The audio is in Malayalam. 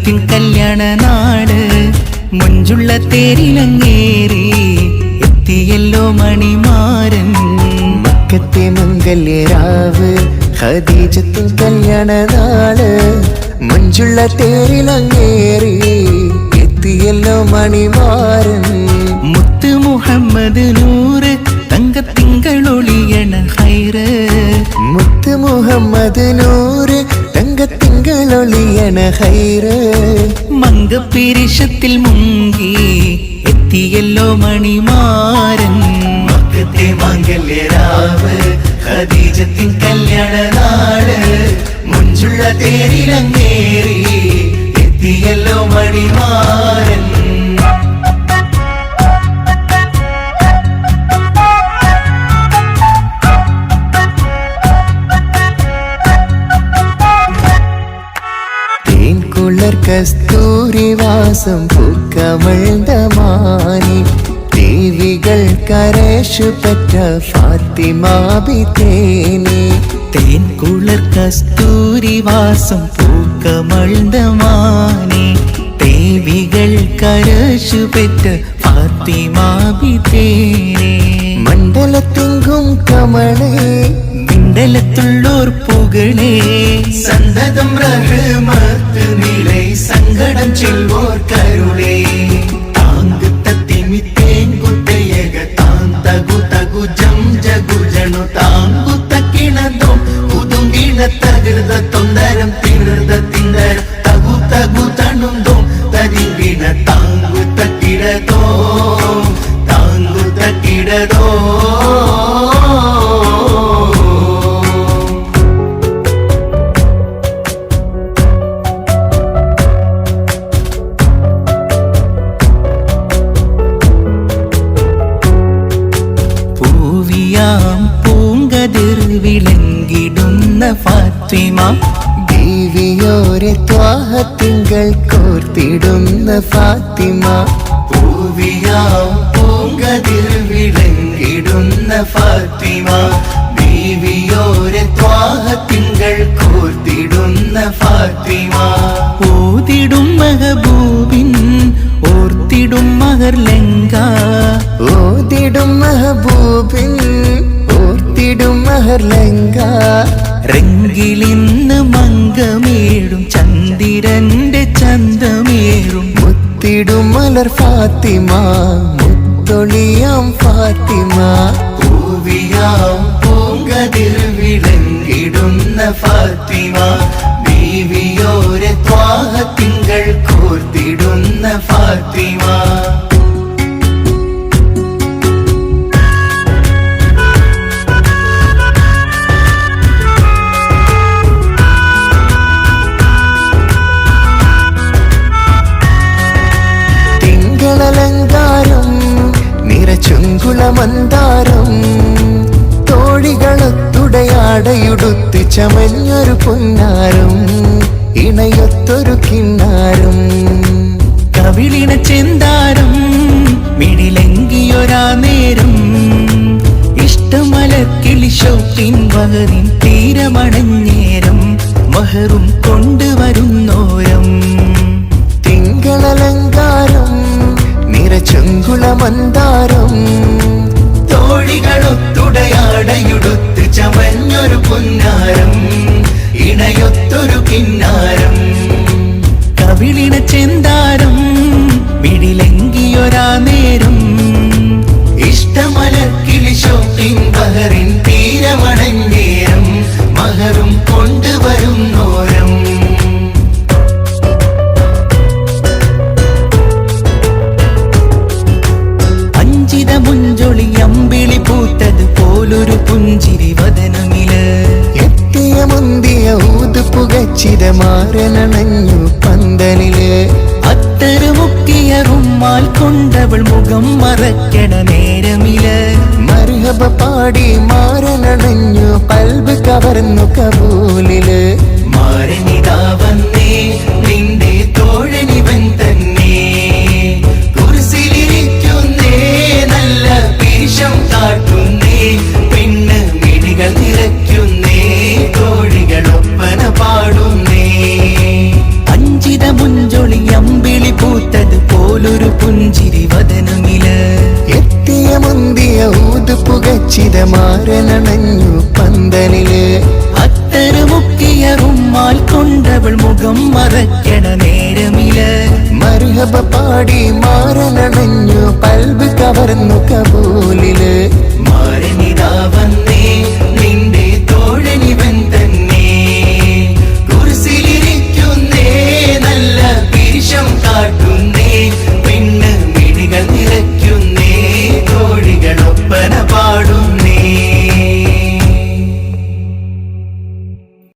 ഖദീജത്തിൻ കല്യാണ നാട് മുഞ്ചുള്ള തേരിലങ്ങേറി എത്തിയല്ലോ മണിമാരൻ. മക്കത്തെ മംഗല്യരാവ് ഹദീജത്തിൻ കല്യാണ നാൾ മുഞ്ചുള്ള തേരിലങ്ങേറി എത്തിയല്ലോ മണിമാരൻ. മുത്ത് മുഹമ്മദ് നൂറ് തങ്കത്തിങ്കളൊളിയണ ഹൈറ്. മുത്ത് മുഹമ്മദ് തങ്കത്തിങ്കളൊളിയണ ഹൈറ് മങ്കപ്പിരിശത്തിൽ മുങ്ങി എത്തിയല്ലോ മണിമാരൻ. മക്കത്തെ മംഗല്യരാവ് ഖദീജത്തിൻ കല്യാണ നാട് മുഞ്ചുള്ള തേരിലങ്ങേറി തേൻകുളർ കസ്തൂരി വാസം പൂക്കമഴ്തമാനി ദേവികൾ കരേഷു പെറ്റ ഫാത്തിമാബി തേനി തേൻ കുളർ കസ്തൂരി വാസം പൂക്കമൾന്തമാനെ ദേവികൾ കരേഷു പെറ്റ பாத்திமாபி தேரே மண்டலத்தெங்கும் கமலே. மண்டலத்துள்ளோர் புகழே. சந்ததம் ரகுமத்து நிலை. சங்கடம் செல்வோர் கருளே. தாங்கு தத்திமி தேங்கு தேயக தான் தகு தகு ஜம் ஜகு ஜனு. தாங்கு தக்கிணந்தோம் புதுங்கிணத்த ദേവിയോരെ ത്വാഹത്തിങ്കൾ കോർത്തിടുന്ന ഫാത്തിമ. പൂവിയാം പൂങ്കതിൽ വിളങ്ങിടുന്ന ഫാത്തിമ. ദേവിയോരെ ത്വാഹത്തിങ്കൾ കോർത്തിടുന്ന ഫാത്തിമ. പൂതിടും മഹബൂബിൻ ഓർത്തിടും മഹർ ലങ്ക. ഓതിടും മഹബൂബിൻ ഓർത്തിടും മഹർലങ്ക റെങ്കിലിന്ന് മംഗമേഴും ചന്ദിരന്റെ ചന്തമേഴും മുത്തിടും മലർ ഫാത്തിമ മുത്തൊളിയാം ഫാത്തിമ. പൂവിയാം പൂങ്കതിൽ വിളങ്ങിടുന്ന ഫാത്തിമ ബീവിയോരെ ത്വാഹത്തിങ്കൾ കോർത്തിടുന്ന ഫാത്തിമ. നിറച്ചുങ്കുളമന്താരം തോഴികളൊത്തുടയാടയുടുത്ത് ചമഞ്ഞൊരു പൊന്നാരം. ഇണയത്തൊരു കിണ്ണാരം കവിളിണ ചെന്താരം മിടിലെങ്കിയൊരാ നേരം. ഇഷ്ടമല ഷൗട്ടിൻ വഹറിൻ തീരമണഞ്ഞേരം. മഹറും മാറനണഞ്ഞു പന്തലിൽ അത്തരമുക്കിയ റുമ്മാൽ കൊണ്ടവൾ മുഖം മറക്കണ നേരമിൽ. മർഹബ പാടി മാരനണഞ്ഞു പൽബ് കവർന്നു കബൂലിൽ. മാരനിതാ വന്നേ പുഞ്ചിരി വദനമില എത്തിയ മുന്തിയ ഊത് പുകച്ചിത മാരനണഞ്ഞു പന്തലിൽ. അത്തരമുക്കിയ റുമ്മാൽ കൊണ്ടവൾ മുഖം മറയ്ക്കണ നേരമില. മർഹബ പാടി മാരനണഞ്ഞു പൽബ് കവർന്നു